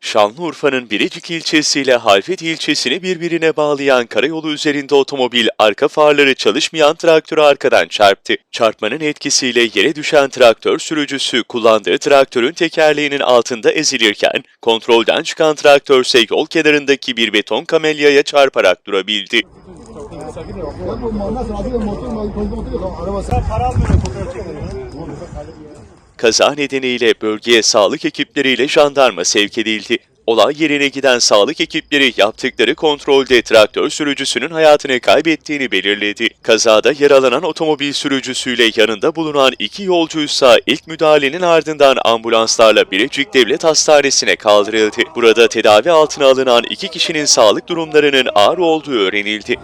Şanlıurfa'nın Birecik ilçesiyle Halfet ilçesini birbirine bağlayan karayolu üzerinde otomobil arka farları çalışmayan traktörü arkadan çarptı. Çarpmanın etkisiyle yere düşen traktör sürücüsü kullandığı traktörün tekerleğinin altında ezilirken kontrolden çıkan traktör ise yol kenarındaki bir beton kamelyaya çarparak durabildi. Kaza nedeniyle bölgeye sağlık ekipleriyle jandarma sevk edildi. Olay yerine giden sağlık ekipleri yaptıkları kontrolde traktör sürücüsünün hayatını kaybettiğini belirledi. Kazada yaralanan otomobil sürücüsüyle yanında bulunan iki yolcuysa ilk müdahalenin ardından ambulanslarla Birecik Devlet Hastanesi'ne kaldırıldı. Burada tedavi altına alınan iki kişinin sağlık durumlarının ağır olduğu öğrenildi.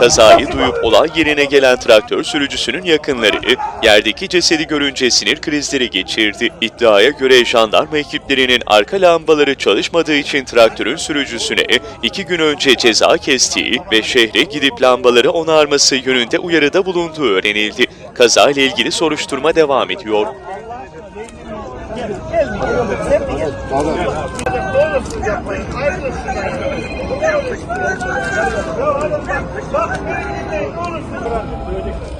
Kazayı duyup olay yerine gelen traktör sürücüsünün yakınları yerdeki cesedi görünce sinir krizleri geçirdi. İddiaya göre jandarma ekiplerinin arka lambaları çalışmadığı için traktörün sürücüsüne iki gün önce ceza kestiği ve şehre gidip lambaları onarması yönünde uyarıda bulunduğu öğrenildi. Kazayla ilgili soruşturma devam ediyor. Aynısını yapmayın. Aynısını yapmayın. Ne olursun bırakın. Ya adam bak. Bak beni dinleyin. Ne olursun bırakın. Duyacaklar.